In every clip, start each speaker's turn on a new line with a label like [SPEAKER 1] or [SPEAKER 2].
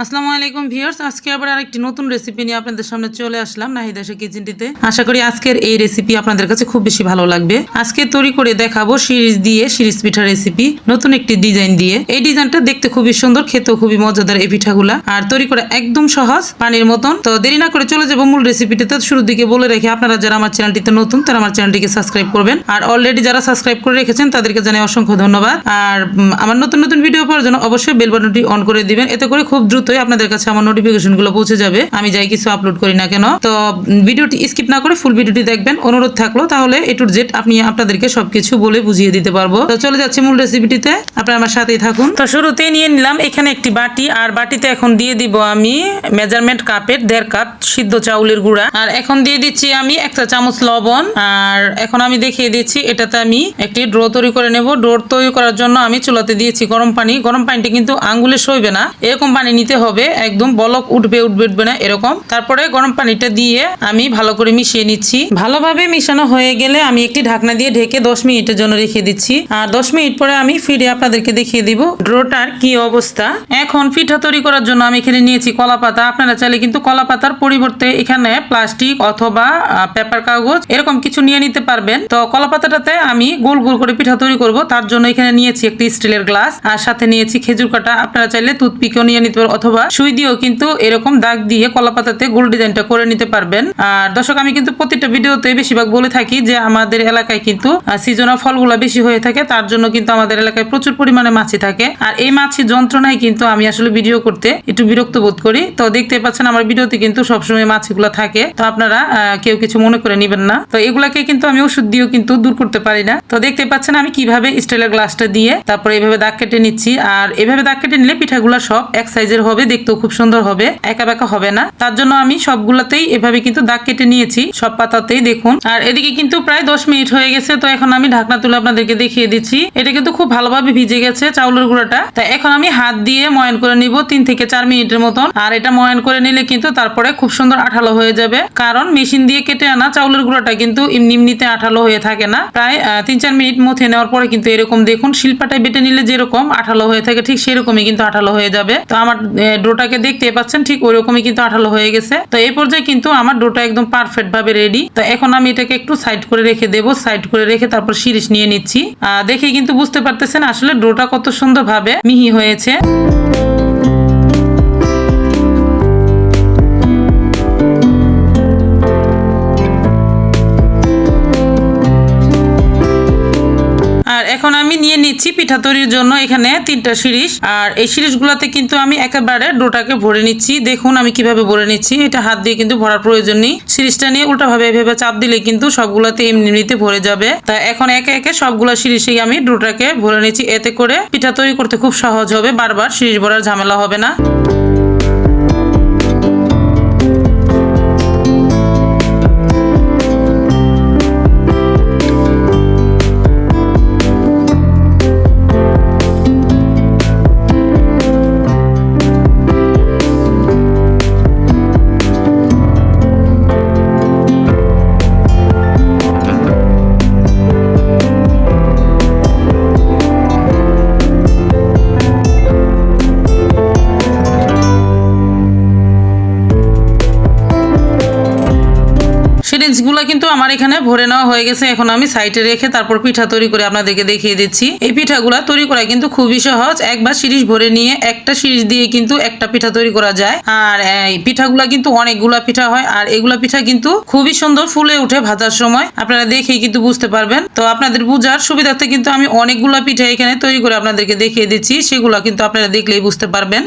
[SPEAKER 1] আসসালামু আলাইকুম ভিউয়ার্স, আজকে আবার আরেকটি নতুন রেসিপি নিয়ে আপনাদের সামনে চলে আসলাম নাহিদাসা কিচেনটিতে আশা করি আজকের এই রেসিপি আপনাদের কাছে খুব বেশি ভালো লাগবে। আজকে তৈরি করে দেখাবো সিরিজ দিয়ে সিরিজ পিঠা রেসিপি নতুন একটি ডিজাইন দিয়ে। এই ডিজাইনটা দেখতে খুবই সুন্দর, খেতেও খুবই মজাদার এই পিঠাগুলা। আর তৈরি করা একদম সহজ, পানির মতন। তো দেরি না করে চলে যাব মূল রেসিপিটিতে শুরুর দিকে বলে রেখে, আপনারা যারা আমার চ্যানেলটিতে নতুন, তারা আমার চ্যানেলটিকে সাবস্ক্রাইব করবেন। আর অলরেডি যারা সাবস্ক্রাইব করে রেখেছেন, তাদেরকে জানাই অসংখ্য ধন্যবাদ। আর আমার নতুন নতুন ভিডিও পাওয়ার জন্য অবশ্যই বেল বাটনটি অন করে দিবেন। এতে করে খুব দ্রুতই আপনাদের কাছে আমার নোটিফিকেশনগুলো পৌঁছে যাবে। আমি যাই কিছু আপলোড করি না কেন। তো ভিডিওটি স্কিপ না করে ফুল ভিডিওটি দেখবেন। অনুরোধ থাকল, তাহলে এ টু জেড আপনি আপনাদেরকে সবকিছু বলে বুঝিয়ে দিতে পারব। তো চলে যাচ্ছি মূল রেসিপিটিতে আপনারা আমার সাথেই থাকুন। তো শুরুতেই নিয়ে নিলাম এখানে একটি বাটি। আর বাটিতে এখন দিয়ে দিব আমি মেজারমেন্ট কাপের দেড় কাপ সিদ্ধ চাউলের গুঁড়া। আর এখন দিয়ে দিচ্ছি আমি একটা চামচ লবণ। আর এখন আমি দেখিয়ে দিচ্ছি, এটাতে আমি একটি ড্রো তৈরি করে নেব। ড্রো তৈরি করার জন্য আমি চুলাতে দিয়েছি গরম পানি। গরম পানিটা কিন্তু আঙ্গুলে সইবে না। এরকম পানি নিতে হবে, একদম বলক উঠবে উঠবে উঠবে না, এরকম। তারপরে গরম পানিটা দিয়ে আমি ভালো করে মিশিয়ে নিচ্ছি। ভালোভাবে মিশানো হয়ে গেলে আমি একটি ঢাকনা দিয়ে ঢেকে দশ মিনিটের জন্য রেখে দিচ্ছি। আর দশ মিনিট পরে আমি ফিরে আপনাদেরকে দেখিয়ে দিব ড্রোটার কি অবস্থা। এখন পিঠা তৈরি করার জন্য আমি এখানে নিয়েছি কলা পাতা। আপনারা চাইলে কিন্তু কলা পাতার পরিবর্তে এখানে প্লাস্টিক অথবা পেপার কাগজ এরকম কিছু নিয়ে নিতে পারবেন। তো কলা পাতাটাতে আমি গোল গোল করে পিঠা তৈরি করব। তার জন্য এখানে নিয়েছি একটি স্টিলের গ্লাস। আর সাথে নিয়েছি খেজুর কাটা। আপনারা চাইলে টুথপিকও নিয়ে নিতে পারবেন। অথবা সুই দিয়েও কিন্তু এরকম দাগ দিয়ে কলা পাতাতে গোল ডিজাইনটা করে নিতে পারবেন। আর দর্শক, আমি কিন্তু প্রতিটা ভিডিওতে বেশিরভাগ বলে থাকি যে আমাদের এলাকায় কিন্তু সিজনাল ফলগুলো বেশি হয়ে থাকে, তার জন্য কিন্তু আমাদের এলাকায় প্রচুর পরিমাণে মাছি থাকে। আর এই মাছি যন্ত্রণায় কিন্তু আমি আসলে ভিডিও করতে একটু বিরক্ত বোধ করি। তো দেখতে পাচ্ছেন, আমার ভিডিওতে কিন্তু সবসময় মাছিগুলো থাকে। তো আপনারা কেউ কিছু মনে করে নেবেন না। তো এগুলাকে কিন্তু আমি ওষুধ দিয়েও কিন্তু দূর করতে পারি না। তো দেখতে পাচ্ছেন, আমি কীভাবে স্টিলের গ্লাসটা দিয়ে তারপরে এইভাবে দাগ কেটে নিচ্ছি। আর এভাবে দাগ কেটে নিলে পিঠাগুলো সব এক সাইজের হবে, দেখতেও খুব সুন্দর হবে, একা বেকা হবে না। তার জন্য আমি সবগুলাতেই এভাবে কিন্তু দাগ কেটে নিয়েছি, সব পাতাতেই দেখুন। আর এদিকে কিন্তু প্রায় দশ মিনিট হয়ে গেছে, তো এখন আমি ঢাকনা তুলে আপনাদেরকে দেখিয়ে দিচ্ছি। এটা কিন্তু খুব ভালোভাবে ভিজে গেছে চাউলের গুঁড়োটা। তা এখন আমি হাত দিয়ে ময়ান করে নিব তিন থেকে চার মিনিটের মতন। আর এটা ময়ান করে নিলে কিন্তু তারপরে খুব সুন্দর আঠালো হয়ে যাবে। কারণ মেশিন দিয়ে কেটে আনা চাউলের গুঁড়াটা কিন্তু এমনি এমনিতে আঠালো হয়ে থাকে না। প্রায় তিন চার মিনিট মথে নেওয়ার পরে কিন্তু এরকম দেখুন, শিল্পাটায় বেটে নিলে যেরকম আঠালো হয়ে থাকে ঠিক সেরকমই কিন্তু আঠালো হয়ে যাবে। তো আমার ডোটাকে দেখতে পাচ্ছেন, ঠিক ওই রকমই কিন্তু আঠালো হয়ে গেছে। তো এই পর্যায়ে কিন্তু আমার ডোটা একদম পারফেক্ট ভাবে রেডি তো এখন আমি এটাকে একটু সাইড করে রেখে দেবো সাইড করে রেখে তারপর শিরিষ নিয়ে নিচ্ছি। দেখে কিন্তু বুঝতে পারতেছেন আসলে ডোটা কত সুন্দর ভাবে মিহি হয়েছে। এখন আমি নিয়ে নিচ্ছি পিঠা তৈরির জন্য এখানে তিনটা শিরিষ। আর এই শিরিষগুলোতে কিন্তু আমি একেবারে ডোটাকে ভরে নিচ্ছি। দেখুন আমি কীভাবে ভরে নিচ্ছি। এটা হাত দিয়ে কিন্তু ভরার প্রয়োজন নেই। শিরিষটা নিয়ে উল্টাভাবে এভাবে চাপ দিলে কিন্তু সবগুলোতে এমনি এমনিতে ভরে যাবে। তা এখন একে একে সবগুলো শিরিষেই আমি ডোটাকে ভরে নিচ্ছি। এতে করে পিঠা তৈরি করতে খুব সহজ হবে। বারবার শিরিষ ভরার ঝামেলা হবে না। সিরিঞ্জগুলো কিন্তু আমার এখানে ভরে নেওয়া হয়ে গেছে। এখন আমি সাইডে রেখে তারপর পিঠা তৈরি করে আপনাদেরকে দেখিয়ে দিচ্ছি। এই পিঠাগুলো তৈরি করা কিন্তু খুবই সহজ। একবার সিরিজ ভরে নিয়ে একটা সিরিজ দিয়ে কিন্তু একটা পিঠা তৈরি করা যায়। আর, এই পিঠাগুলা কিন্তু অনেকগুলা পিঠা হয়। আর এগুলা পিঠা কিন্তু খুবই সুন্দর ফুলে উঠে ভাজার সময়। আপনারা দেখেই কিন্তু বুঝতে পারবেন। তো আপনাদের বুঝার সুবিধার্থে কিন্তু আমি অনেকগুলা পিঠা এখানে তৈরি করে আপনাদেরকে দেখিয়ে দিচ্ছি। সেগুলো কিন্তু আপনারা দেখলেই বুঝতে পারবেন।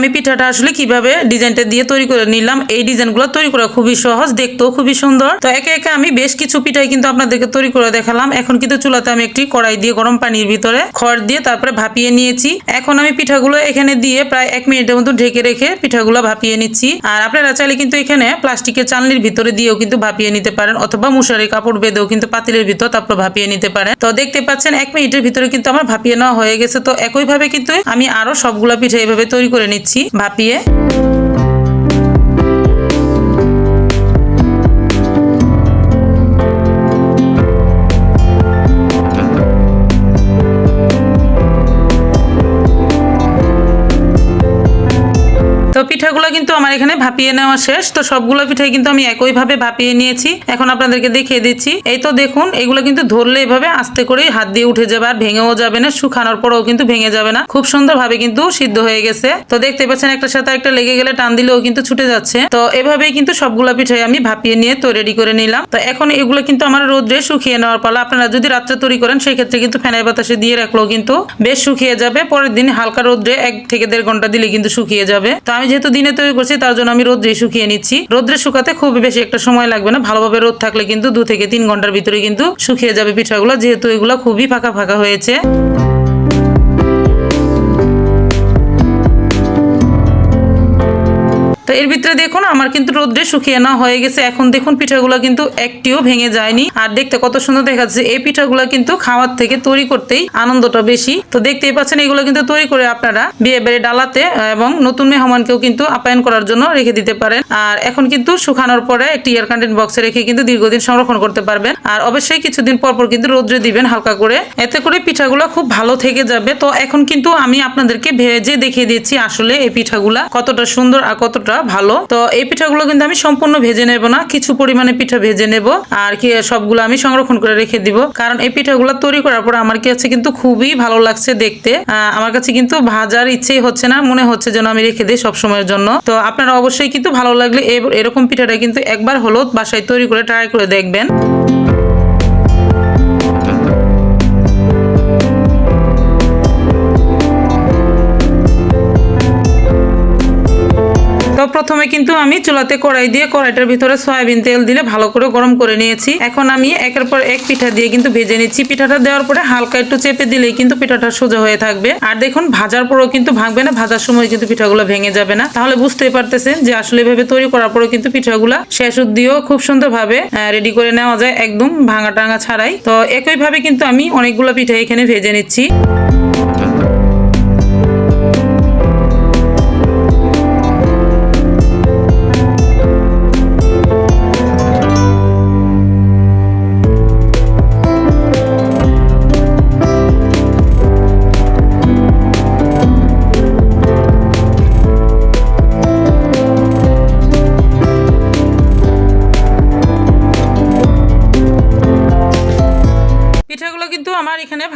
[SPEAKER 1] আমি পিঠাটা আসলে কীভাবে ডিজাইনটা দিয়ে তৈরি করে নিলাম, এই ডিজাইনগুলো তৈরি করা খুবই সহজ, দেখতেও খুবই সুন্দর। তো একে একে আমি বেশ কিছু পিঠাই কিন্তু আপনাদেরকে তৈরি করে দেখালাম। এখন কিন্তু চুলাতে আমি একটি কড়াই দিয়ে গরম পানির ভিতরে খড় দিয়ে তারপরে ভাপিয়ে নিয়েছি। এখন আমি পিঠাগুলো এখানে দিয়ে প্রায় এক মিনিটের মতো ঢেকে রেখে পিঠাগুলো ভাপিয়ে নিচ্ছি। আর আপনারা চাইলে কিন্তু এখানে প্লাস্টিকের চালনির ভিতরে দিয়েও কিন্তু ভাপিয়ে নিতে পারেন, অথবা মশারি, কাপড় বেঁধেও কিন্তু পাতিলের ভিতর তারপর ভাপিয়ে নিতে পারেন। তো দেখতে পাচ্ছেন, এক মিনিটের ভিতরে কিন্তু আমার ভাপিয়ে নেওয়া হয়ে গেছে। তো একইভাবে কিন্তু আমি আরও সবগুলা পিঠা এইভাবে তৈরি করে নিচ্ছি। ভাপিয়ে তো পিঠাগুলো কিন্তু আমার এখানে ভাপিয়ে নেওয়া শেষ। তো সবগুলো পিঠাই কিন্তু আমি একইভাবে ভাপিয়ে নিয়েছি। এখন আপনাদেরকে দেখিয়ে দিচ্ছি। এই তো দেখুন, এগুলো কিন্তু ধরলে এভাবে আস্তে করে হাত দিয়ে উঠে যাবে আর ভেঙেও যাবে না, শুকানোর পরেও কিন্তু ভেঙে যাবে না। খুব সুন্দরভাবে কিন্তু সিদ্ধ হয়ে গেছে। তো দেখতে পাচ্ছেন, একটা সাথে একটা লেগে গেলে টান দিলেও কিন্তু ছুটে যাচ্ছে। তো এভাবেই কিন্তু সবগুলো পিঠাই আমি ভাপিয়ে নিয়ে তো রেডি করে নিলাম। তো এখন এগুলো কিন্তু আমার রোদ্রে শুকিয়ে নেওয়ার পালা। আপনারা যদি রাত্রে তৈরি করেন সেই ক্ষেত্রে কিন্তু ফ্যানের বাতাসে দিয়ে রাখলেও কিন্তু বেশ শুকিয়ে যাবে। পরের দিন হালকা রোদ্রে এক থেকে দেড় ঘণ্টা দিলে কিন্তু শুকিয়ে যাবে। তো আমি যেহেতু দিনে তৈরি করছি তার জন্য আমি রোদ্রে শুকিয়ে নিচ্ছি। রোদ্রে শুকাতে খুব বেশি একটা সময় লাগবে না। ভালোভাবে রোদ থাকলে কিন্তু দু থেকে তিন ঘণ্টার ভিতরে কিন্তু শুকিয়ে যাবে পিঠাগুলো, যেহেতু এগুলো খুবই ফাঁকা ফাঁকা হয়েছে। তো এর ভিতরে দেখুন, আমার কিন্তু রোদ্রে শুকিয়ে না হয়ে গেছে। এখন দেখুন, পিঠাগুলো কিন্তু একটিও ভেঙে যায়নি। আর দেখতে কত সুন্দর দেখা যাচ্ছে, এই পিঠাগুলো কিন্তু খাওয়ার থেকে তৈরি করতেই আনন্দটা বেশি। তো দেখতেই পাচ্ছেন, এগুলো কিন্তু তৈরি করে আপনারা বিয়ে বাড়ি ডালাতে এবং নতুন মেহমানকেও কিন্তু আপ্যায়ন করার জন্য রেখে দিতে পারেন। আর এখন কিন্তু শুকানোর পরে একটি এয়ার কন্টেন্ট বক্সে রেখে কিন্তু দীর্ঘদিন সংরক্ষণ করতে পারবেন। আর অবশ্যই কিছুদিন পর পর কিন্তু রোদ্রে দিবেন হালকা করে। এতে করে পিঠাগুলো খুব ভালো থেকে যাবে। তো এখন কিন্তু আমি আপনাদেরকে ভেজে দেখিয়ে দিচ্ছি আসলে এই পিঠাগুলা কতটা সুন্দর আর কতটা ভালো। তো এই পিঠাগুলো কিন্তু আমি সম্পূর্ণ ভেজে নেব না, কিছু পরিমাণে পিঠা ভেজে নেব আর কি সবগুলো আমি সংরক্ষণ করে রেখে দিব। কারণ এই পিঠাগুলো তৈরি করার পর আমার কাছে কিন্তু খুবই ভালো লাগছে দেখতে। আমার কাছে কিন্তু ভাজার ইচ্ছেই হচ্ছে না, মনে হচ্ছে যেন আমি রেখে দিই সবসময়ের জন্য। তো আপনারা অবশ্যই কিন্তু ভালো লাগলে এরকম পিঠাটা কিন্তু একবার হলো বাসায় তৈরি করে ট্রাই করে দেখবেন। প্রথমে কিন্তু আমি চুলাতে কড়াই দিয়ে কড়াইটার ভিতরে সয়াবিন তেল দিলে ভালো করে গরম করে নিয়েছি। এখন আমি একের পর এক পিঠা দিয়ে কিন্তু ভেজে নিচ্ছি। পিঠাটা দেওয়ার পরে হালকা একটু চেপে দিলেই কিন্তু পিঠাটা সোজা হয়ে থাকবে। আর দেখুন, ভাজার পরেও কিন্তু ভাঙবে না, ভাজার সময় কিন্তু পিঠাগুলো ভেঙে যাবে না। তাহলে বুঝতেই পারতেছেন যে আসলে এভাবে তৈরি করার পরেও কিন্তু পিঠাগুলা শেষ দিয়েও খুব সুন্দরভাবে রেডি করে নেওয়া যায় একদম ভাঙা টাঙা ছাড়াই। তো একইভাবে কিন্তু আমি অনেকগুলো পিঠা এখানে ভেজে নিচ্ছি।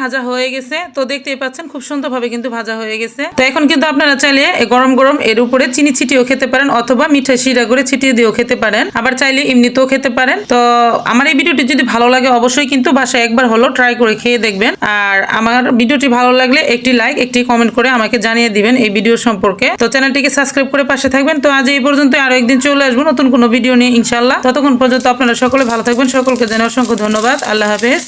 [SPEAKER 1] ভাজা হয়ে গেছে। তো দেখতেই পাচ্ছেন, খুব সুন্দরভাবে কিন্তু ভাজা হয়ে গেছে। তো এখন কিন্তু আপনারা চাইলে গরম গরম এর উপরে চিনি ছিটিয়েও খেতে পারেন অথবা মিঠা শিরা করে ছিটিয়ে দিয়েও খেতে পারেন। আবার চাইলে এমনিতেও খেতে পারেন। তো আমার এই ভিডিওটি যদি ভালো লাগে অবশ্যই কিন্তু বাসায় একবার হলো ট্রাই করে খেয়ে দেখবেন। আর আমার ভিডিওটি ভালো লাগলে একটি লাইক, একটি কমেন্ট করে আমাকে জানিয়ে দিবেন এই ভিডিও সম্পর্কে। তো চ্যানেলটিকে সাবস্ক্রাইব করে পাশে থাকবেন। তো আজ এই পর্যন্ত আরও একদিন চলে আসব নতুন কোনো ভিডিও নিয়ে ইনশাল্লাহ ততক্ষণ পর্যন্ত আপনারা সকলে ভালো থাকবেন। সকলকে জানাই অসংখ্য ধন্যবাদ। আল্লাহ হাফেজ।